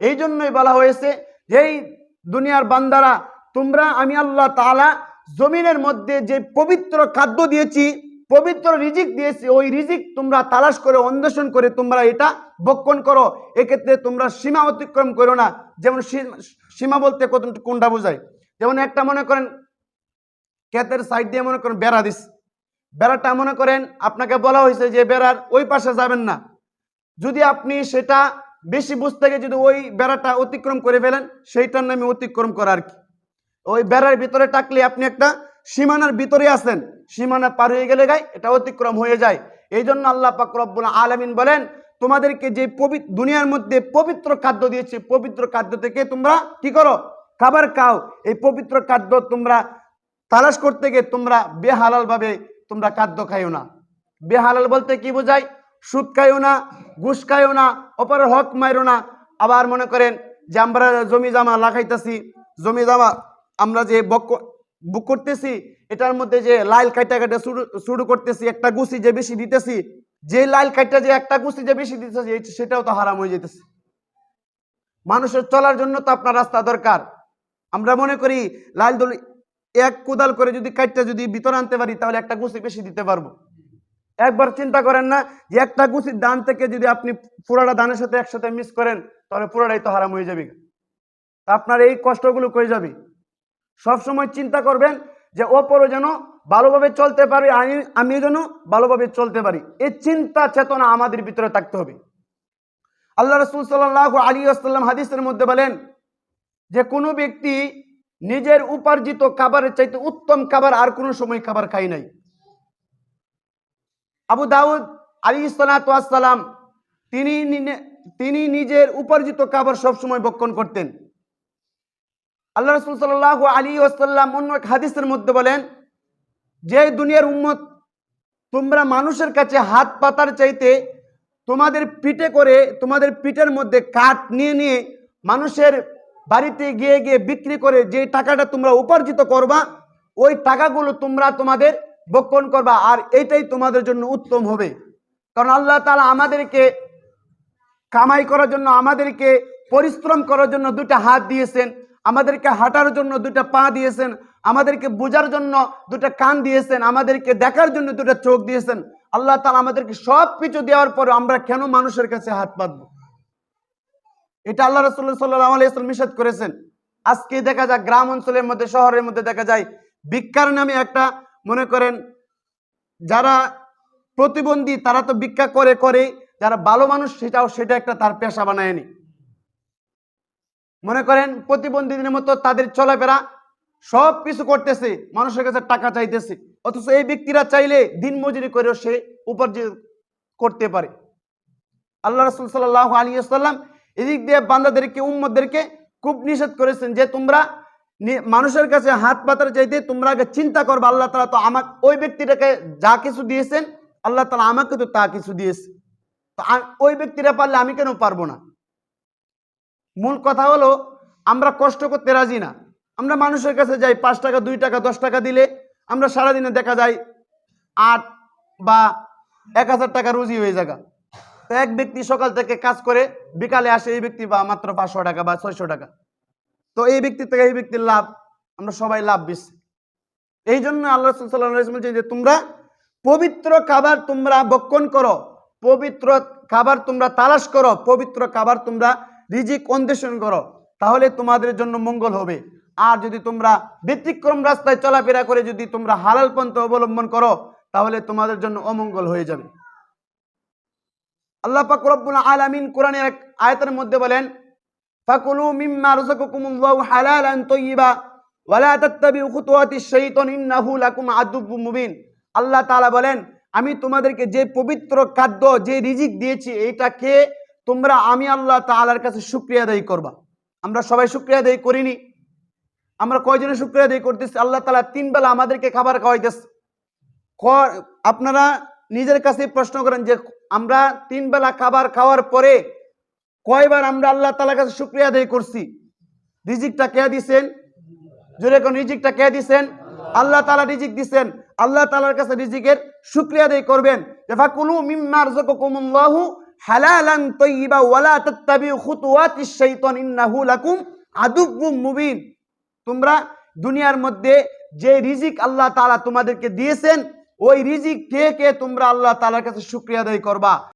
এই জন্যই বলা হয়েছে এই দুনিয়ার বান্দারা, তোমরা আমি আল্লাহ তাআলা জমিনের মধ্যে যে পবিত্র খাদ্য দিয়েছি, পবিত্র রিজিক দিয়েছি, ওই রিজিক তোমরা তালাশ করে, অন্বেষণ করে তোমরা এটা বক্ষণ করো। এক্ষেত্রে তোমরা সীমা অতিক্রম করো না। যেমন সীমা বলতে কত- কোনটা বোঝায়? যেমন একটা মনে করেন, ক্ষেতের সাইড দিয়ে মনে করেন বেড়া দিস। বেড়াটা মনে করেন, আপনাকে বলা হয়েছে যে বেড়ার ওই পাশে যাবেন না। যদি আপনি সেটা বেশি বুঝতে যদি ওই বেড়াটা অতিক্রম করে ফেলেন, সেইটার নামে অতিক্রম করা আর কি। ওই বেড়ার ভিতরে টাকলে আপনি একটা সীমানার ভিতরে আছেন। সীমানা পার হয়ে গেলে গাই, এটা অতিক্রম হয়ে যায়। এই জন্য আল্লাহ পাক রব্বুল আলামিন বলেন, তোমাদেরকে যে পবিত্র দুনিয়ার মধ্যে পবিত্র খাদ্য দিয়েছে, পবিত্র খাদ্য থেকে তোমরা কি করো? খাবার খাও। এই পবিত্র খাদ্য তোমরা তালাশ করতে গিয়ে তোমরা বেহালাল ভাবে তোমরা খাদ্য খাইও না। বেহালাল বলতে কি বোঝায়? সুদ খাইও না, ঘুষ খাইও না, অপরের হক মাইরো না। আবার মনে করেন যে আমরা জমি জামা লাগাইতেছি জমি জামা আমরা যে বক বুক করতেছি, এটার মধ্যে যে লাইল কাইটা কাটা শুরু করতেছি, একটা গুছি যে বেশি দিতেছি যে লাইল কাইটা যে একটা গুছি যে বেশি দিতেছি সেটাও তো হারাম হয়ে যেতেছে মানুষের চলার জন্য তো আপনার রাস্তা দরকার। আমরা মনে করি লাল দল এক কোদাল করে যদি কাইটটা যদি ভিতরে আনতে পারি, তাহলে একটা গুছি বেশি দিতে পারব। একবার চিন্তা করেন না যে একটা গুছির দান থেকে যদি আপনি পুরাটা দানের সাথে একসাথে মিস করেন, তাহলে পুরাটাই তো হারাম হয়ে যাবে। আপনার এই কষ্টগুলো কয়ে যাবে? সবসময় চিন্তা করবেন যে ওপরও যেন ভালোভাবে চলতে পারি, আমি আমি যেন ভালোভাবে চলতে পারি। এই চিন্তা, চেতনা আমাদের ভিতরে থাকতে হবে। আল্লাহ রসুল সাল্লাহ আলী আসাল্লাম হাদিসের মধ্যে বলেন যে কোনো ব্যক্তি নিজের উপার্জিত খাবারের চাইতে উত্তম খাবার আর কোনো সময় খাবার খাই নাই। আবু দাউদ আলী সালাম তিনি তিনি নিজের উপার্জিত খাবার সবসময় বক্ষণ করতেন। আল্লাহ রসুল সাল্লাহ আলী আসাল্লাম অন্য এক হাদিসের মধ্যে বলেন, যে দুনিয়ার উম্মত তোমরা মানুষের কাছে হাত পাতার চাইতে তোমাদের পিঠে করে তোমাদের পিঠের মধ্যে কাঠ নিয়ে নিয়ে মানুষের বাড়িতে গিয়ে গিয়ে বিক্রি করে যে টাকাটা তোমরা উপার্জিত করবা, ওই টাকাগুলো তোমরা তোমাদের বক্ষণ করবা, আর এইটাই তোমাদের জন্য উত্তম হবে। কারণ আল্লাহ তালা আমাদেরকে কামাই করার জন্য, আমাদেরকে পরিশ্রম করার জন্য দুটা হাত দিয়েছেন, আমাদেরকে হাঁটার জন্য দুটা পা দিয়েছেন, আমাদেরকে বোঝার জন্য দুটা কান দিয়েছেন, আমাদেরকে দেখার জন্য দুটা চোখ দিয়েছেন। আল্লাহ তালা আমাদেরকে সব কিছু দেওয়ার পরে আমরা কেন মানুষের কাছে হাত পাতবো এটা আল্লাহ রসুল্লাহ সাল্লাহ আলাইসলাম নিষেধ করেছেন। আজকে দেখা যায় গ্রাম অঞ্চলের মধ্যে, শহরের মধ্যে দেখা যায়, ভিক্ষার নামে একটা মনে করেন, যারা প্রতিবন্ধী তারা তো ভিক্ষা করে করে, যারা ভালো মানুষ সেটাও, সেটা একটা তার পেশা বানায়নি। মনে করেন, প্রতিবন্ধীদের মতো তাদের চলাফেরা সব কিছু করতেছে, মানুষের কাছে টাকা চাইতেছে। অথচ এই ব্যক্তিরা চাইলে দিন মজুরি করেও সে উপার্জন করতে পারে। আল্লাহ রসুল সাল্লাহ আলী এদিক দিয়ে বান্দাদেরকে উম্মদদেরকে খুব নিষেধ করেছেন যে তোমরা মানুষের কাছে হাত পাতার চাইতে তোমরা আগে চিন্তা করবে, আল্লাহ তালা তো আমাকে ওই ব্যক্তিটাকে যা কিছু দিয়েছেন, আল্লাহ তালা আমাকে তো তা কিছু দিয়েছে। তো ওই ব্যক্তিরা পারলে আমি কেন পারব না? মূল কথা হলো, আমরা কষ্ট করতে রাজি না। আমরা মানুষের কাছে যাই, পাঁচ টাকা, দুই টাকা, দশ টাকা দিলে আমরা সারাদিনে দেখা যায় আট বা এক হাজার টাকা রুজি হয়ে যাগা। তো এক ব্যক্তি সকাল থেকে কাজ করে, বিকালে আসে এই ব্যক্তি বা মাত্র পাঁচশো টাকা বা ছয়শো টাকা। তো এই ব্যক্তি থেকে এই ব্যক্তির লাভ, আমরা সবাই লাভ বেশি। এই জন্য আল্লাহ সাল্লাম বলছেন যে তোমরা পবিত্র খাবার তোমরা বক্ষণ করো, পবিত্র খাবার তোমরা তালাশ করো, পবিত্র খাবার তোমরা রিজিক অন্বেষণ করো, তাহলে তোমাদের জন্য মঙ্গল হবে। আর যদি তোমরা ব্যতিক্রম রাস্তায় চলাফেরা করে যদি তোমরা হালাল পন্থা অবলম্বন করো, তাহলে তোমাদের জন্য অমঙ্গল হয়ে যাবে। আল্লাহ পাক রব্বুল আলামিন কোরআনের এক আয়াতের মধ্যে বলেন ফাকুলু মিম্মা রাযাকাকুমুল্লাহু হালালান তাইয়্যিবা ওয়ালা তাত্তাবিউ খুতুওয়াতিশ শাইতান ইন্নাহু লাকুম আদুব্বুম মুবিন। আল্লাহ তাআলা বলেন, আমি তোমাদেরকে যে পবিত্র খাদ্য, যে রিজিক দিয়েছি এইটাকে তোমরা আমি আল্লাহ তাআলার কাছে শুকরিয়া আদায় করবা। আমরা সবাই শুকরিয়া আদায় করিনি। আমরা কয়জনে শুকরিয়া আদায় করতেছি? আল্লাহ তাআলা তিন বেলা আমাদেরকে খাবার খাওয়াইতেছে। আপনারা নিজের কাছে প্রশ্ন করেন যে আমরা তিন বেলা খাবার খাওয়ার পরে কয়বার আমরা আল্লাহ তালার কাছে শুক্রিয়া আদায় করছি? রিজিকটা কে দিছেন? জোরে কোন রিজিকটা কে দিছেন? আল্লাহ তালা রিজিক দিছেন। আল্লাহ তালার কাছে রিজিকের শুক্রিয়া আদায় করবেন। ফাকুলু মিম্মা রাযাকাকুমুল্লাহু হালালান ওয়ালা ইন্নাহু লাকুম মুবিন। তোমরা দুনিয়ার মধ্যে যে রিজিক আল্লাহ তাআলা তোমাদেরকে দিয়েছেন, ওই রিজিক কে তোমরা আল্লাহ তাআলার কাছে শুকরিয়া আদায় করবা?